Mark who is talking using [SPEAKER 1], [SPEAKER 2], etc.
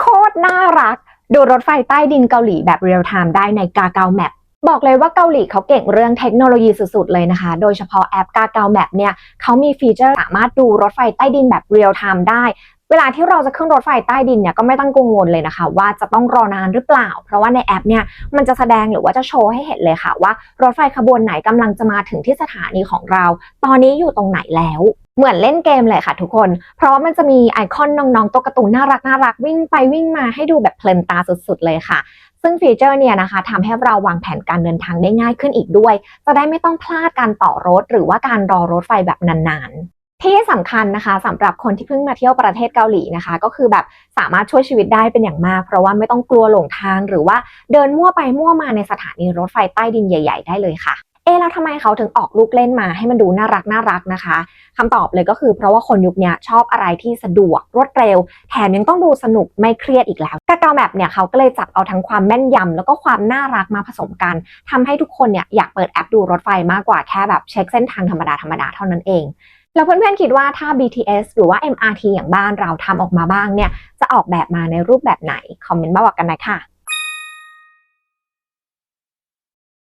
[SPEAKER 1] โคตรน่ารัก ดูรถไฟใต้ดินเกาหลีแบบเรียลไทม์ได้ในกาเกาแมปบอกเลยว่าเกาหลีเขาเก่งเรื่องเทคโนโลยีสุดๆเลยนะคะ โดยเฉพาะแอปกาเกาแมปเนี่ยเขามีฟีเจอร์สามารถดูรถไฟใต้ดินแบบเรียลไทม์ได้เวลาที่เราจะขึ้นรถไฟใต้ดินเนี่ยก็ไม่ต้องกังวลเลยนะคะ ว่าจะต้องรอนานหรือเปล่า เพราะว่าในแอปเนี่ยมันจะแสดงหรือว่าจะโชว์ให้เห็นเลยค่ะ ว่ารถไฟขบวนไหนกำลังจะมาถึงที่สถานีของเรา ตอนนี้อยู่ตรงไหนแล้ว เหมือนเล่นเกมเลยค่ะทุกคน เพราะมันจะมีไอคอนน้องๆตัวการ์ตูนน่ารักน่ารักวิ่งไปวิ่งมาให้ดูแบบเพลินตาสุดๆเลยค่ะ ซึ่งฟีเจอร์เนี่ยนะคะทำให้เราวางแผนการเดินทางได้ง่ายขึ้นอีกด้วย จะได้ไม่ต้องพลาดการต่อรถ หรือว่าการรอรถไฟแบบนานๆที่สำคัญนะคะสำหรับคนที่เพิ่งมาเที่ยวประเทศเกาหลีนะคะ ก็คือแบบสามารถช่วยชีวิตได้เป็นอย่างมาก เพราะว่าไม่ต้องกลัวหลงทาง หรือว่าเดินมั่วไปมั่วมาในสถานีรถไฟใต้ดินใหญ่ ๆ ได้เลยค่ะ แล้วทำไมเขาถึงออกลูกเล่นมาให้มันดูน่ารักน่ารักนะคะคำตอบเลยก็คือเพราะว่าคนยุคนี้ชอบอะไรที่สะดวกรวดเร็ว แถมยังต้องดูสนุกไม่เครียดอีกแล้วกาเกาแบบเนี่ยเขาก็เลยจับเอาทั้งความแม่นยำแล้วก็ความน่ารักมาผสมกันทำให้ทุกคนเนี่ยอยากเปิดแอปดูรถไฟมากกว่าแค่แบบเช็คเส้นทางธรรมดาธรรมดาเท่านั้นเองแล้วเพื่อนๆคิดว่าถ้า BTS หรือว่า MRT อย่างบ้านเราทำออกมาบ้างเนี่ยจะออกแบบมาในรูปแบบไหน คอมเมนต์มาบอกกันหน่อยค่ะ